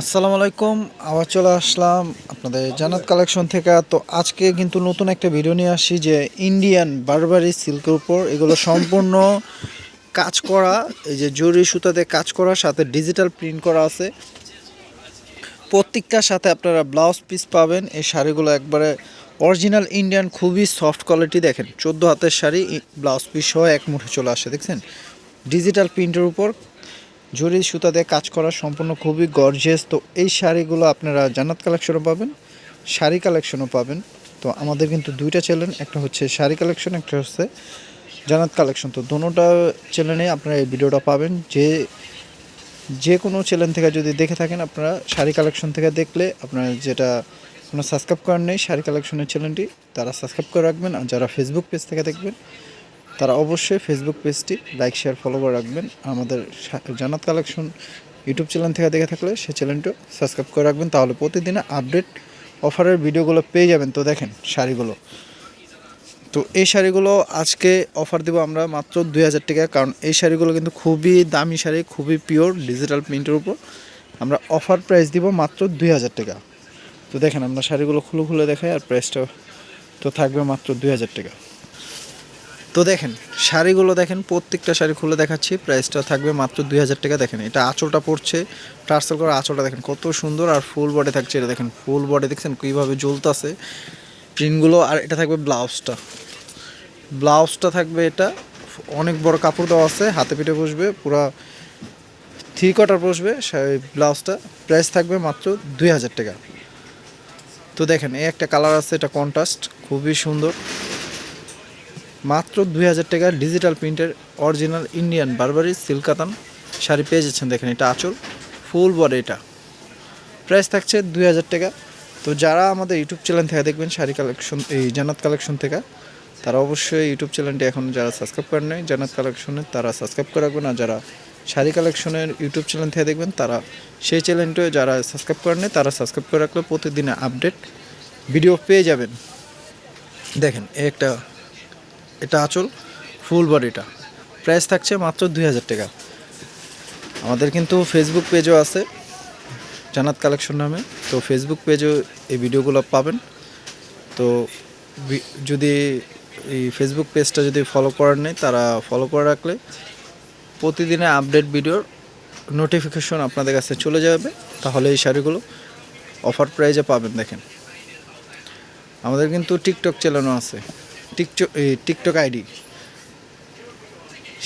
আসসালামু আলাইকুম, আবার চলে আসলাম আপনাদের জানাত কালেকশন থেকে। তো আজকে কিন্তু নতুন একটা ভিডিও নিয়ে আসি যে ইন্ডিয়ান বারবারি সিল্কের উপর। এগুলো সম্পূর্ণ কাজ করা, এই যে জরি সুতাতে কাজ করা সাথে ডিজিটাল প্রিন্ট করা আছে। প্রত্যেকটার সাথে আপনারা ব্লাউজ পিস পাবেন। এই শাড়িগুলো একবারে অরিজিনাল ইন্ডিয়ান খুবই সফট কোয়ালিটি দেখেন। চোদ্দ হাতের শাড়ি ব্লাউজ পিস সহ এক মুঠে চলে আসে, দেখছেন? ডিজিটাল প্রিন্টের উপর জরি সুতা দিয়ে কাজ করা সম্পূর্ণ খুবই গর্জিয়াস তো এই শাড়িগুলো আপনারা জান্নাত কালেকশনও পাবেন, শাড়ি কালেকশনও পাবেন। তো আমাদের কিন্তু দুইটা চ্যানেল একটা হচ্ছে শাড়ি কালেকশন একটা হচ্ছে জান্নাত কালেকশন তো দোনোটা চ্যানেলে আপনারা এই ভিডিওটা পাবেন। যে যে কোনো চ্যানেল থেকে যদি দেখে থাকেন আপনারা, শাড়ি কালেকশন থেকে দেখলে আপনারা যেটা কোনো সাবস্ক্রাইব করার নেই, শাড়ি কালেকশনের চ্যানেলটি তারা সাবস্ক্রাইব করে রাখবেন। আর যারা ফেসবুক পেজ থেকে দেখবেন তারা অবশ্যই ফেসবুক পেজটি লাইক শেয়ার ফলো করে রাখবেন। আমাদের জানাত কালেকশন ইউটিউব চ্যানেল থেকে দেখে থাকলে সেই চ্যানেলটা সাবস্ক্রাইব করে রাখবেন। তাহলে প্রতিদিনে আপডেট অফারের ভিডিওগুলো পেয়ে যাবেন। তো দেখেন শাড়িগুলো। তো এই শাড়িগুলো আজকে অফার দেবো আমরা মাত্র দুই হাজার টাকা। কারণ এই শাড়িগুলো কিন্তু খুবই দামি শাড়ি, খুবই পিওর ডিজিটাল প্রিন্টের উপর। আমরা অফার প্রাইস দিব মাত্র দুই হাজার টাকা। তো দেখেন আমরা শাড়িগুলো খুলে খুলে দেখাই আর প্রাইসটা তো থাকবে মাত্র দুই হাজার টাকা। তো দেখেন, শাড়িগুলো দেখেন, প্রত্যেকটা শাড়ি খুলে দেখাচ্ছি প্রাইসটা থাকবে মাত্র দুই হাজার টাকা। দেখেন, এটা আঁচলটা পড়ছে টার্সেল করা আঁচলটা দেখেন, কত সুন্দর আর ফুল বডি থাকছে। এটা দেখেন ফুল বডি দেখছেন কীভাবে জ্বলতাছে। প্রিন্টগুলো আর এটা থাকবে ব্লাউজটা ব্লাউজটা থাকবে এটা, অনেক বড় কাপড় দেওয়া আছে, হাতে পিঠে বসবে, পুরা থ্রি কটার বসবে ব্লাউজটা প্রাইস থাকবে মাত্র দুই হাজার টাকা। তো দেখেন, এই একটা কালার আছে, এটা কন্ট্রাস্ট খুবই সুন্দর। মাত্র দুই হাজার টাকা ডিজিটাল প্রিন্টের অরিজিনাল ইন্ডিয়ান বারবারি সিল্ক কাতান শাড়ি পেয়ে যাচ্ছেন দেখেন, এটা আঁচল ফুল বডি এটা। প্রাইস থাকছে দুই হাজার টাকা। তো যারা আমাদের ইউটিউব চ্যানেল থেকে দেখবেন, শাড়ি কালেকশন, এই জান্নাত কালেকশন থেকে, তারা অবশ্যই ইউটিউব চ্যানেলটি এখন যারা সাবস্ক্রাইব করেন নাই, জান্নাত কালেকশনের তারা সাবস্ক্রাইব করে রাখবেন। আর যারা শাড়ি কালেকশনের ইউটিউব চ্যানেল থেকে দেখবেন, তারা সেই চ্যানেলটা যারা সাবস্ক্রাইব করেন নাই, তারা সাবস্ক্রাইব করে রাখলে প্রতিদিনে আপডেট ভিডিও পেয়ে যাবেন। দেখেন একটা এটা আঁচল ফুল বডিটা প্রাইস থাকছে মাত্র দুই হাজার টাকা। আমাদের কিন্তু ফেসবুক পেজও আছে জানাত কালেকশন নামে। তো ফেসবুক পেজেও এই ভিডিওগুলো পাবেন। তো যদি এই ফেসবুক পেজটা যদি ফলো করার নেই, তারা ফলো করে রাখলে প্রতিদিনে আপডেট ভিডিওর নোটিফিকেশন আপনাদের কাছে চলে যাবে। তাহলে এই শাড়িগুলো অফার প্রাইজে পাবেন, দেখেন। আমাদের কিন্তু টিকটক চ্যানেলও আছে। TikTok TikTok ID.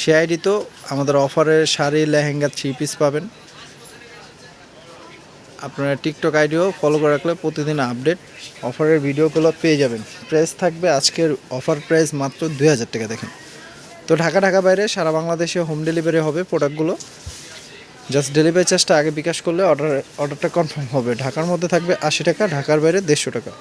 সে আইডি তো আমাদের অফারের শাড়ি, লেহেঙ্গা থ্রি পিস পাবেন। আপনারা টিকটক আইডিও ফলো করে রাখলে প্রতিদিন আপডেট অফারের ভিডিওগুলো পেয়ে যাবেন। প্রাইস থাকবে আজকের অফার প্রাইস মাত্র দুই হাজার টাকা, দেখেন। তো ঢাকা ঢাকা বাইরে সারা বাংলাদেশে হোম ডেলিভারি হবে প্রোডাক্টগুলো জাস্ট ডেলিভারি চার্জটা আগে বিকাশ করলে অর্ডার অর্ডারটা কনফার্ম হবে। ঢাকার মধ্যে থাকবে আশি টাকা, ঢাকার বাইরে দেড়শো টাকা।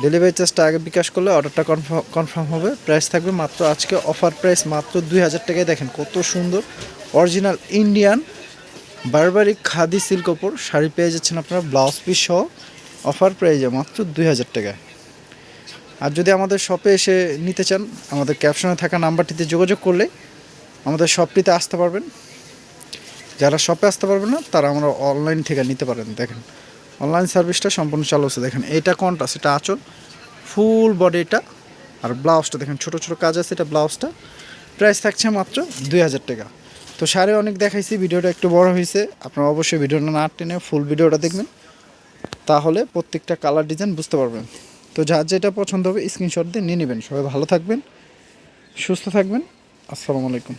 ডেলিভারি চার্জটা আগে বিকাশ করলে অর্ডারটা কনফার্ম কনফার্ম হবে। প্রাইস থাকবে মাত্র আজকে অফার প্রাইস মাত্র দুই হাজার টাকায়। দেখেন কত সুন্দর। অরিজিনাল ইন্ডিয়ান বারবারিক খাদি সিল্ক ওপর শাড়ি পেয়ে যাচ্ছেন আপনারা ব্লাউজ পিস সহ। অফার প্রাইজে মাত্র দুই হাজার টাকায়। আর যদি আমাদের শপে এসে নিতে চান, আমাদের ক্যাপশনে থাকা নাম্বারটিতে যোগাযোগ করলে আমাদের শপটিতে আসতে পারবেন। যারা শপে আসতে পারবেন না, তারা আমরা অনলাইন থেকে নিতে পারেন। দেখেন অনলাইন সার্ভিসটা সম্পূর্ণ চালু আছে দেখেন এইটা কোনটা? সেটা আঁচল ফুল বডি এটা আর ব্লাউজটা দেখেন, ছোট ছোট কাজ আছে এটা ব্লাউজটা প্রাইস থাকছে মাত্র দুই হাজার টাকা। তো শাড়ি অনেক দেখাইছি, ভিডিওটা একটু বড় হয়েছে আপনারা অবশ্যই ভিডিওটা না টেনে ফুল ভিডিওটা দেখবেন। তাহলে প্রত্যেকটা কালার ডিজাইন বুঝতে পারবেন। তো যার যেটা পছন্দ হবে স্ক্রিনশট দিয়ে নিয়ে নেবেন। সবাই ভালো থাকবেন, সুস্থ থাকবেন। আসসালামু আলাইকুম।